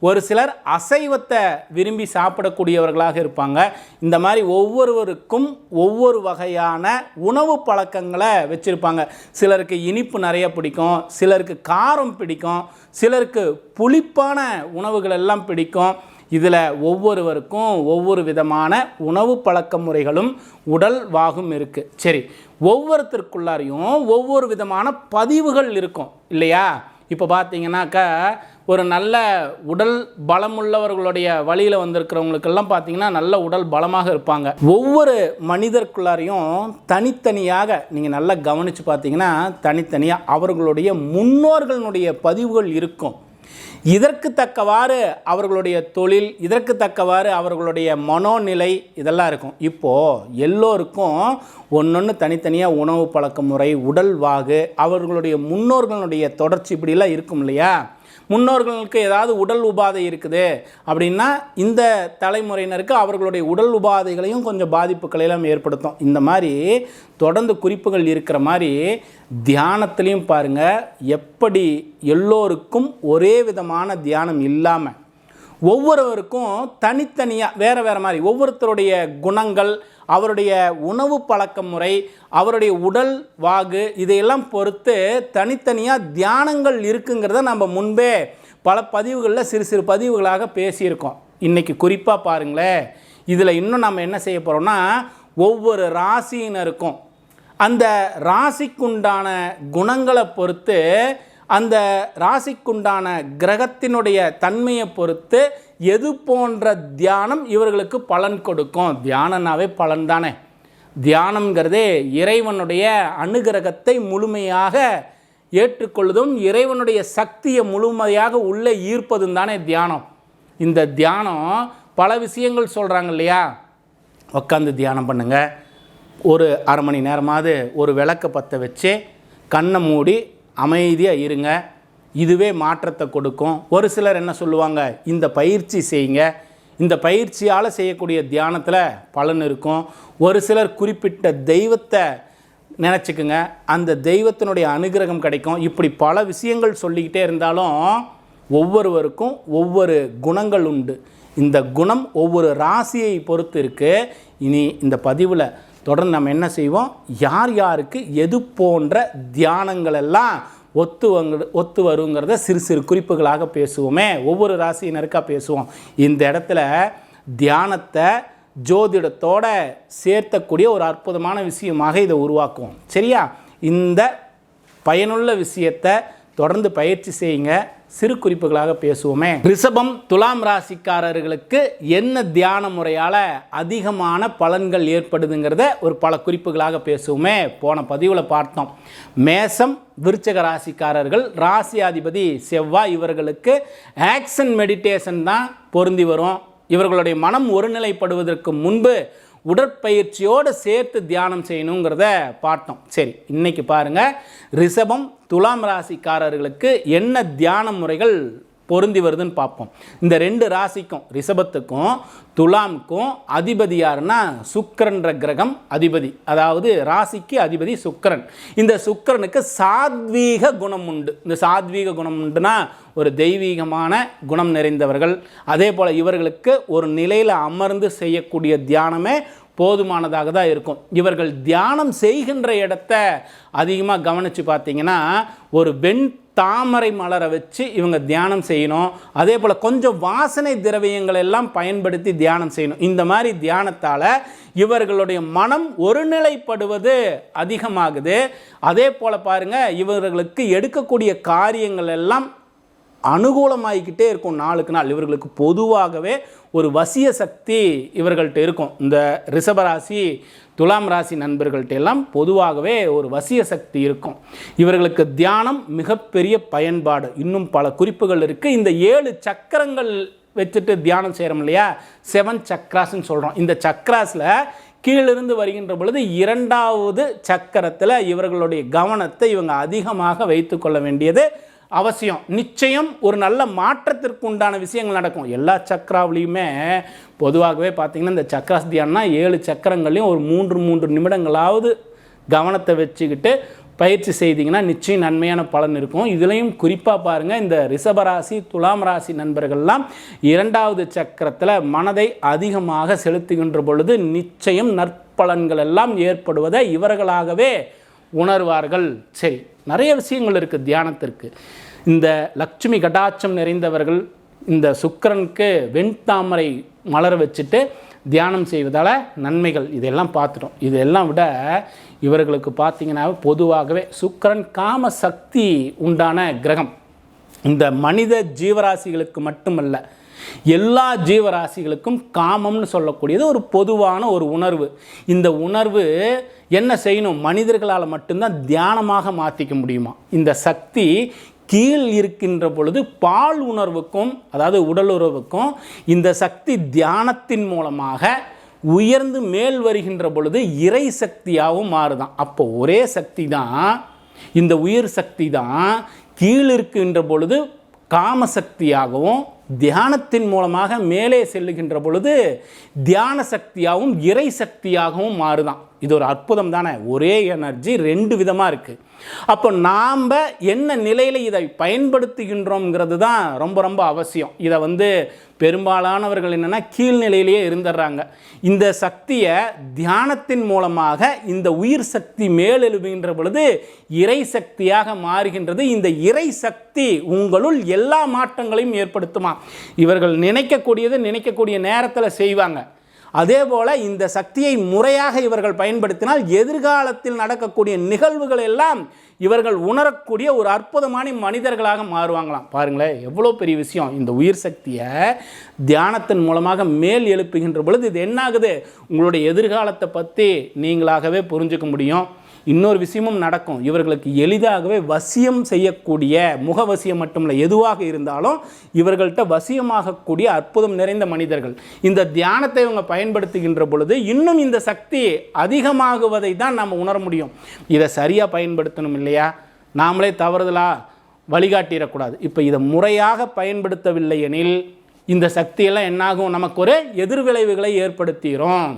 ஒரு சிலர் அசைவத்தை விரும்பி சாப்பிடக்கூடியவர்களாக இருப்பாங்க. இந்த மாதிரி ஒவ்வொருவருக்கும் ஒவ்வொரு வகையான உணவு பழக்கங்களை வச்சுருப்பாங்க. சிலருக்கு இனிப்பு நிறைய பிடிக்கும் சிலருக்கு காரம் பிடிக்கும் சிலருக்கு புளிப்பான உணவுகள் எல்லாம் பிடிக்கும். இதில் ஒவ்வொருவருக்கும் ஒவ்வொரு விதமான உணவு பழக்க முறைகளும் உடல் வாகும் இருக்குது சரி ஒவ்வொருத்தருக்குள்ளாரையும் ஒவ்வொரு விதமான பதிவுகள் இருக்கும். இல்லையா? இப்போ பார்த்தீங்கன்னாக்கா ஒரு நல்ல உடல் பலமுள்ளவர்களுடைய வழியில் வந்திருக்கிறவங்களுக்கெல்லாம் பார்த்தீங்கன்னா நல்ல உடல் பலமாக இருப்பாங்க. ஒவ்வொரு மனிதர்க்குள்ளாரையும் தனித்தனியாக நீங்கள் நல்லா கவனித்து பார்த்தீங்கன்னா தனித்தனியாக அவர்களுடைய முன்னோர்களுடைய பதிவுகள் இருக்கும். இதற்கு தக்கவாறு அவர்களுடைய தொழில் இதற்கு தக்கவாறு அவர்களுடைய மனோநிலை இதெல்லாம் இருக்கும். இப்போது எல்லோருக்கும் ஒன்றொன்று தனித்தனியாக உணவு பழக்க முறை உடல் வாகு அவர்களுடைய முன்னோர்களுடைய தொடர்ச்சி இப்படிலாம் இருக்கும் இல்லையா? முன்னோர்களுக்கு ஏதாவது உடல் உபாதை இருக்குது அப்படின்னா இந்த தலைமுறையினருக்கு அவர்களுடைய உடல் உபாதைகளையும் கொஞ்சம் பாதிப்புகளையெல்லாம் ஏற்படுத்தும். இந்த மாதிரி தொடர்ந்து குறிப்புகள் இருக்கிற மாதிரி தியானத்துலேயும் பாருங்கள் எப்படி எல்லோருக்கும் ஒரே விதமான தியானம் இல்லாமல் ஒவ்வொருவருக்கும் தனித்தனியாக வேறு வேறு மாதிரி ஒவ்வொருத்தருடைய குணங்கள் அவருடைய உணவு பழக்க முறை அவருடைய உடல் வாகு இதையெல்லாம் பொறுத்து தனித்தனியாக தியானங்கள் இருக்குங்கிறத நம்ம முன்பே பல பதிவுகளில் சிறு சிறு பதிவுகளாக பேசியிருக்கோம். இன்றைக்கி குறிப்பாக பாருங்களேன் இதில் இன்னும் நம்ம என்ன செய்ய போகிறோம்னா ஒவ்வொரு ராசியினருக்கும் அந்த ராசிக்குண்டான குணங்களை பொறுத்து அந்த ராசிக்குண்டான கிரகத்தினுடைய தன்மையை பொறுத்து எது போன்ற தியானம் இவர்களுக்கு பலன் கொடுக்கும்? தியானம்னாவே பலன் தானே. தியானம்ங்கிறதே இறைவனுடைய அனுகிரகத்தை முழுமையாக ஏற்றுக்கொள்வதும் இறைவனுடைய சக்தியை முழுமையாக உள்ளே ஈர்ப்பதும் தானே தியானம். இந்த தியானம் பல விஷயங்கள் சொல்கிறாங்க இல்லையா? உட்காந்து தியானம் பண்ணுங்கள் ஒரு அரை மணி நேரமாவது ஒரு விளக்கை பற்ற வச்சு கண்ணை மூடி அமைதியாக இருங்க. இதுவே மாற்றத்தை கொடுக்கும். ஒரு சிலர் என்ன சொல்லுவாங்க? இந்த பயிற்சி செய்யுங்க. இந்த பயிற்சியால் செய்யக்கூடிய தியானத்தில் பலன் இருக்கும். ஒரு சிலர் குறிப்பிட்ட தெய்வத்தை நினச்சிக்குங்க. அந்த தெய்வத்தினுடைய அனுகிரகம் கிடைக்கும். இப்படி பல விஷயங்கள் சொல்லிக்கிட்டே இருந்தாலும் ஒவ்வொருவருக்கும் ஒவ்வொரு குணங்கள் உண்டு. இந்த குணம் ஒவ்வொரு ராசியை பொறுத்து இருக்குது இனி இந்த பதிவில் தொடர்ந்து நம்ம என்ன செய்வோம்? யார் யாருக்கு எது போன்ற தியானங்கள் எல்லாம் ஒத்து வங்க ஒத்து வருங்கிறத சிறு சிறு குறிப்புகளாக பேசுவோமே. ஒவ்வொரு ராசியினருக்காக பேசுவோம். இந்த இடத்துல தியானத்தை ஜோதிடத்தோட சேர்த்தக்கூடிய ஒரு அற்புதமான விஷயமாக இதை உருவாக்குவோம் சரியா? இந்த பயனுள்ள விஷயத்தை தொடர்ந்து பயிற்சி செய்யுங்க. சிறு குறிப்புகளாக பேசுவோமே. ரிஷபம் துலாம் ராசிக்காரர்களுக்கு என்ன தியான முறையால் அதிகமான பலன்கள் ஏற்படுதுங்கிறத ஒரு பல குறிப்புகளாக பேசுவோமே. போன பதிவில் பார்த்தோம். மேசம் விருச்சக ராசிக்காரர்கள் ராசியாதிபதி செவ்வாய் இவர்களுக்கு ஆக்ஷன் மெடிடேஷன் தான் பொருந்தி வரும். இவர்களுடைய மனம் ஒருநிலைப்படுவதற்கு முன்பு உடற்பயிற்சியோடு சேர்த்து தியானம் செய்யணுங்கிறத பார்த்தோம். சரி இன்னைக்கு பாருங்கள் ரிஷபம் துலாம் ராசிக்காரர்களுக்கு என்ன தியான முறைகள் பொருந்தி வருதுன்னு பார்ப்போம். இந்த ரெண்டு ராசிக்கும் ரிஷபத்துக்கும் துலாம்க்கும் அதிபதி யாருன்னா சுக்கரன்ற கிரகம் அதிபதி. அதாவது ராசிக்கு அதிபதி சுக்கிரன். இந்த சுக்கரனுக்கு சாத்வீக குணம் உண்டு. இந்த சாத்வீக குணம் உண்டுனா ஒரு தெய்வீகமான குணம் நிறைந்தவர்கள். அதே போல் இவர்களுக்கு ஒரு நிலையில் அமர்ந்து செய்யக்கூடிய தியானமே போதுமானதாக தான் இருக்கும். இவர்கள் தியானம் செய்கின்ற இடத்த அதிகமாக கவனித்து பார்த்தீங்கன்னா ஒரு வெண் தாமரை மலரை வச்சு இவங்க தியானம் செய்யணும். அதே போல் கொஞ்சம் வாசனை திரவியங்கள் எல்லாம் பயன்படுத்தி தியானம் செய்யணும். இந்த மாதிரி தியானத்தால் இவர்களுடைய மனம் ஒருநிலைப்படுவது அதிகமாகுது. அதே போல் பாருங்கள் இவர்களுக்கு எடுக்கக்கூடிய காரியங்கள் எல்லாம் அனுகூலமாகிக்கிட்டே இருக்கும் நாளுக்கு நாள். இவர்களுக்கு பொதுவாகவே ஒரு வசிய சக்தி இவர்கள்ட்ட இருக்கும். இந்த ரிஷபராசி துலாம் ராசி நண்பர்கள்ட்ட எல்லாம் பொதுவாகவே ஒரு வசிய சக்தி இருக்கும். இவர்களுக்கு தியானம் மிகப்பெரிய பயன்பாடு. இன்னும் பல குறிப்புகள் இருக்குது இந்த ஏழு சக்கரங்கள் வச்சுட்டு தியானம் செய்கிறோம் இல்லையா? செவன் சக்ராஸ்ன்னு சொல்கிறோம் இந்த சக்ராஸில் கீழிருந்து வருகின்ற பொழுது இரண்டாவது சக்கரத்தில் இவர்களுடைய கவனத்தை இவங்க அதிகமாக வைத்துக்கொள்ள வேண்டியது அவசியம். நிச்சயம் ஒரு நல்ல மாற்றத்திற்கு உண்டான விஷயங்கள் நடக்கும். எல்லா சக்கராவிலையுமே பொதுவாகவே பார்த்திங்கன்னா இந்த சக்கராஸ் தியானம்னா ஏழு சக்கரங்களையும் ஒரு மூன்று மூன்று நிமிடங்களாவது கவனத்தை வச்சுக்கிட்டு பயிற்சி செய்தீங்கன்னா நிச்சயம் நன்மையான பலன் இருக்கும். இதுலேயும் குறிப்பாக பாருங்கள் இந்த ரிஷபராசி துலாம் ராசி நண்பர்கள்லாம் இரண்டாவது சக்கரத்தில் மனதை அதிகமாக செலுத்துகின்ற பொழுது நிச்சயம் நற்பலன்கள் எல்லாம் ஏற்படுவதை இவர்களாகவே உணர்வார்கள். சரி நிறைய விஷயங்கள் இருக்குது தியானத்திற்கு. இந்த லக்ஷ்மி கடாட்சம் நிறைந்தவர்கள் இந்த சுக்கிரனுக்கு வெண்தாமரை மலர வச்சுட்டு தியானம் செய்வதால் நன்மைகள் இதெல்லாம் பார்த்துட்டோம். இதெல்லாம் விட இவர்களுக்கு பார்த்தீங்கன்னா பொதுவாகவே சுக்கரன் காம சக்தி உண்டான கிரகம். இந்த மனித ஜீவராசிகளுக்கு மட்டுமல்ல எல்லா ஜீவராசிகளுக்கும் காமம்னு சொல்லக்கூடியது ஒரு பொதுவான ஒரு உணர்வு. இந்த உணர்வு என்ன செய்யணும்? மனிதர்களால் மட்டும்தான் தியானமாக மாற்றிக்க முடியுமா? இந்த சக்தி கீழ் இருக்கின்ற பொழுது பால் உணர்வுக்கும் அதாவது உடலுறவுக்கும் இந்த சக்தி தியானத்தின் மூலமாக உயர்ந்து மேல் வருகின்ற பொழுது இறை சக்தியாகவும் மாறுதான். அப்போ ஒரே சக்தி தான் இந்த உயிர் சக்தி தான் கீழ் இருக்கின்ற பொழுது காமசக்தியாகவும் தியானத்தின் மூலமாக மேலே செல்லுகின்ற பொழுது தியான சக்தியாகவும் இறை சக்தியாகவும் மாறுதான். இது ஒரு அற்புதம் தானே? ஒரே எனர்ஜி ரெண்டு விதமாக இருக்குது அப்போ நாம் என்ன நிலையில் இதை பயன்படுத்துகின்றோங்கிறது தான் ரொம்ப ரொம்ப அவசியம். இதை வந்து பெரும்பாலானவர்கள் என்னென்னா கீழ்நிலையிலேயே இருந்துடுறாங்க. இந்த சக்தியை தியானத்தின் மூலமாக இந்த உயிர் சக்தி மேலெழுகின்ற பொழுது இறை சக்தியாக மாறுகின்றது. இந்த இறை சக்தி உங்களுள் எல்லா மாற்றங்களையும் ஏற்படுத்துமா? இவர்கள் நினைக்கக்கூடியது நினைக்கக்கூடிய நேரத்தில் செய்வாங்க. அதே போல் இந்த சக்தியை முறையாக இவர்கள் பயன்படுத்தினால் எதிர்காலத்தில் நடக்கக்கூடிய நிகழ்வுகள் எல்லாம் இவர்கள் உணரக்கூடிய ஒரு அற்புதமான மனிதர்களாக மாறுவாங்களாம். பாருங்களேன் எவ்வளோ பெரிய விஷயம். இந்த உயிர் சக்தியை தியானத்தின் மூலமாக மேல் எழுப்புகின்ற பொழுது இது என்னாகுது? உங்களுடைய எதிர்காலத்தை பற்றி நீங்களாகவே புரிஞ்சுக்க முடியும். இன்னொரு விஷயமும் நடக்கும். இவர்களுக்கு எளிதாகவே வசியம் செய்யக்கூடிய முகவசியம் மட்டுமில்லை எதுவாக இருந்தாலும் இவர்கள்ட்ட வசியமாகக்கூடிய அற்புதம் நிறைந்த மனிதர்கள். இந்த தியானத்தை இவங்க பயன்படுத்துகின்ற பொழுது இன்னும் இந்த சக்தி அதிகமாகுவதை தான் நாம் உணர முடியும். இதை சரியாக பயன்படுத்தணும் இல்லையா? நாமளே தவறுதலாக வழிகாட்டிடக்கூடாது. இப்போ இதை முறையாக பயன்படுத்தவில்லை எனில் இந்த சக்தியெல்லாம் என்னாகும்? நமக்கு ஒரு எதிர்விளைவுகளை ஏற்படுத்திடும்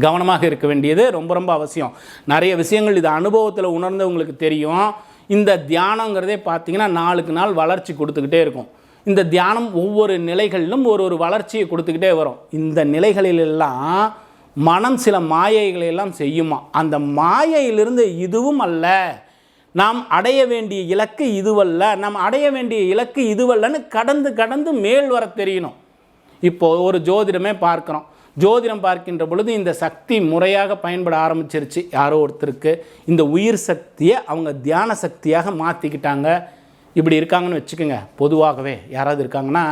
கவனமாக இருக்க வேண்டியது ரொம்ப ரொம்ப அவசியம். நிறைய விஷயங்கள் இது அனுபவத்தில் உணர்ந்தவங்களுக்கு தெரியும். இந்த தியானங்கிறதே பார்த்தீங்கன்னா நாளுக்கு நாள் வளர்ச்சி கொடுத்துக்கிட்டே இருக்கும். இந்த தியானம் ஒவ்வொரு நிலைகளிலும் ஒரு ஒரு வளர்ச்சியை கொடுத்துக்கிட்டே வரும். இந்த நிலைகளிலெல்லாம் மனம் சில மாயைகளை எல்லாம் செய்யுமா? அந்த மாயையிலிருந்து இதுவும் அல்ல. நாம் அடைய வேண்டிய இலக்கு இதுவல்ல. நாம் அடைய வேண்டிய இலக்கு இதுவல்லன்னு கடந்து கடந்து மேல் வர தெரியணும். இப்போ ஒரு ஜோதிடமே பார்க்குறோம். ஜோதிடம் பார்க்கின்ற பொழுது இந்த சக்தி முறையாக பயன்பட ஆரம்பிச்சிருச்சு. யாரோ ஒருத்தருக்கு இந்த உயிர் சக்தியை அவங்க தியான சக்தியாக மாற்றிக்கிட்டாங்க இப்படி இருக்காங்கன்னு வச்சுக்கோங்க. பொதுவாகவே யாராவது இருக்காங்கன்னா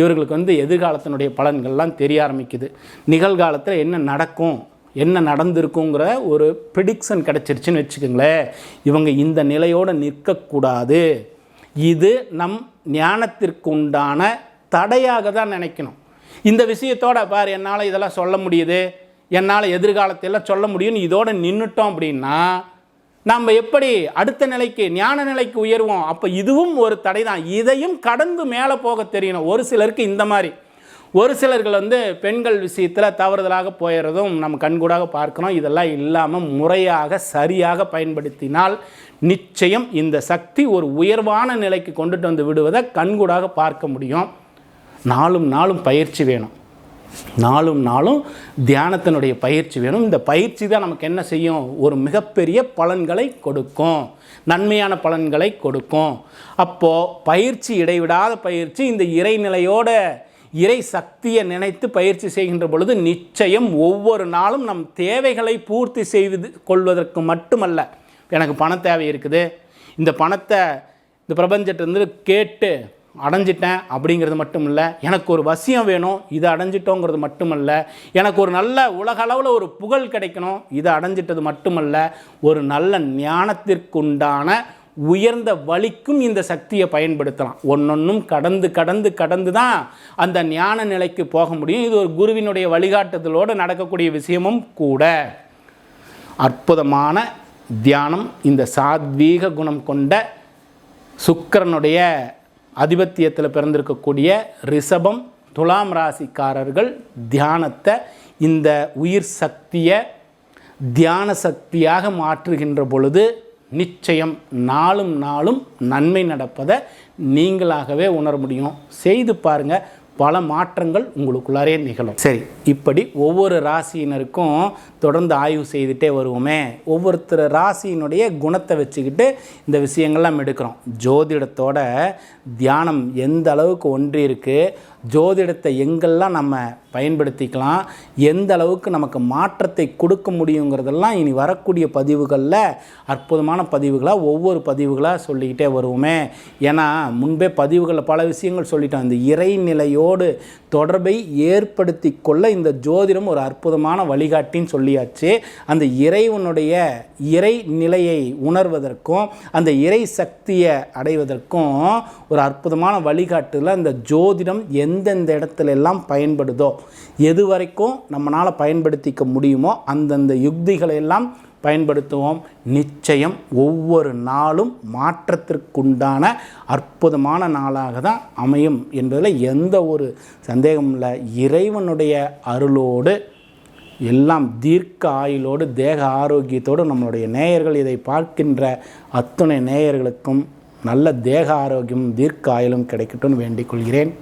இவர்களுக்கு வந்து எதிர்காலத்தினுடைய பலன்கள்லாம் தெரிய ஆரம்பிக்குது. நிகழ்காலத்தில் என்ன நடக்கும் என்ன நடந்திருக்குங்கிற ஒரு ப்ரிடிக்ஷன் கிடச்சிருச்சுன்னு வச்சுக்கோங்களேன். இவங்க இந்த நிலையோடு நிற்கக்கூடாது. இது நம் ஞானத்திற்கு உண்டான தடையாக தான் நினைக்கணும். இந்த விஷயத்தோட பார் என்னால் இதெல்லாம் சொல்ல முடியுது. என்னால் எதிர்காலத்தில் சொல்ல முடியும்னு இதோடு நின்றுட்டோம் அப்படின்னா நம்ம எப்படி அடுத்த நிலைக்கு ஞான நிலைக்கு உயர்வோம்? அப்போ இதுவும் ஒரு தடை தான் இதையும் கடந்து மேலே போக தெரியணும். ஒரு சிலருக்கு இந்த மாதிரி. ஒரு சிலர்கள் வந்து பெண்கள் விஷயத்தில் தவறுதலாக போயிடுறதும் நம்ம கண்கூடாக பார்க்கணும். இதெல்லாம் இல்லாமல் முறையாக சரியாக பயன்படுத்தினால் நிச்சயம் இந்த சக்தி ஒரு உயர்வான நிலைக்கு கொண்டுட்டு வந்து விடுவதை கண்கூடாக பார்க்க முடியும். நாளும் நாளும் பயிற்சி வேணும். நாளும் நாளும் தியானத்தினுடைய பயிற்சி வேணும். இந்த பயிற்சி தான் நமக்கு என்ன செய்யும்? ஒரு மிகப்பெரிய பலன்களை கொடுக்கும். நன்மையான பலன்களை கொடுக்கும். அப்போது பயிற்சி இடைவிடாத பயிற்சி இந்த இறைநிலையோட இறை சக்தியை நினைத்து பயிற்சி செய்கின்ற பொழுது நிச்சயம் ஒவ்வொரு நாளும் நம் தேவைகளை பூர்த்தி செய்து கொள்வதற்கு மட்டுமல்ல. எனக்கு பண தேவை இருக்குது. இந்த பணத்தை இந்த பிரபஞ்சத்திலிருந்து கேட்டு அடைஞ்சிட்டேன் அப்படிங்கிறது மட்டும் இல்லை எனக்கு ஒரு வசியம் வேணும் இதை அடைஞ்சிட்டோங்கிறது மட்டுமல்ல எனக்கு ஒரு நல்ல உலகளவில் ஒரு புகழ் கிடைக்கணும் இதை அடைஞ்சிட்டது மட்டுமல்ல ஒரு நல்ல ஞானத்திற்குண்டான உயர்ந்த வழிக்கும் இந்த சக்தியை பயன்படுத்தலாம். ஒன்றொன்றும் கடந்து கடந்து கடந்து தான் அந்த ஞான நிலைக்கு போக முடியும். இது ஒரு குருவினுடைய வழிகாட்டுதலோடு நடக்கக்கூடிய விஷயமும் கூட. அற்புதமான தியானம் இந்த சாத்வீக குணம் கொண்ட சுக்கரனுடைய அதிபத்தியத்தில் பிறந்திருக்கக்கூடிய ரிஷபம் துலாம் ராசிக்காரர்கள் தியானத்தை இந்த உயிர் சக்தியை தியான சக்தியாக மாற்றுகின்ற பொழுது நிச்சயம் நாளும் நாளும் நன்மை நடப்பதை நீங்களாகவே உணர முடியும். செய்து பாருங்கள் பல மாற்றங்கள் உங்களுக்குள்ளாரே நிகழும். சரி. இப்படி ஒவ்வொரு ராசியினருக்கும் தொடர்ந்து ஆய்வு செய்துட்டே வருவோமே. ஒவ்வொருத்தர் ராசியினுடைய குணத்தை வச்சுக்கிட்டு இந்த விஷயங்கள்லாம் எடுக்கிறோம். ஜோதிடத்தோட தியானம் எந்த அளவுக்கு ஒன்றி இருக்குது ஜோதிடத்தை எங்கெல்லாம் நம்ம பயன்படுத்திக்கலாம் எந்த அளவுக்கு நமக்கு மாற்றத்தை கொடுக்க முடியுங்கிறதெல்லாம் இனி வரக்கூடிய பதிவுகளில் அற்புதமான பதிவுகளாக ஒவ்வொரு பதிவுகளாக சொல்லிக்கிட்டே வருவோமே. ஏன்னா முன்பே பதிவுகளில் பல விஷயங்கள் சொல்லிட்டோம். இந்த இறைநிலையோடு தொடர்பை ஏற்படுத்தி கொள்ள இந்த ஜோதிடம் ஒரு அற்புதமான வழிகாட்டின்னு சொல்லியாச்சு. அந்த இறைவனுடைய இறை நிலையை உணர்வதற்கும் அந்த இறை சக்தியை அடைவதற்கும் ஒரு அற்புதமான வழிகாட்டுல இந்த ஜோதிடம் எந்தெந்த இடத்துல எல்லாம் பயன்படுதோ எது வரைக்கும் நம்மளால் பயன்படுத்திக்க முடியுமோ அந்தந்த யுக்திகளை எல்லாம் பயன்படுத்துவோம். நிச்சயம் ஒவ்வொரு நாளும் மாற்றத்திற்குண்டான அற்புதமான நாளாக தான் அமையும் என்பதில் எந்த ஒரு சந்தேகமும் இல்லை இறைவனுடைய அருளோடு எல்லாம் தீர்க்க ஆயுளோடு தேக ஆரோக்கியத்தோடு நம்மளுடைய நேயர்கள் இதை பார்க்கின்ற அத்துணை நேயர்களுக்கும் நல்ல தேக ஆரோக்கியமும் தீர்க்க ஆயுளும் கிடைக்கட்டும்னு வேண்டிக் கொள்கிறேன்.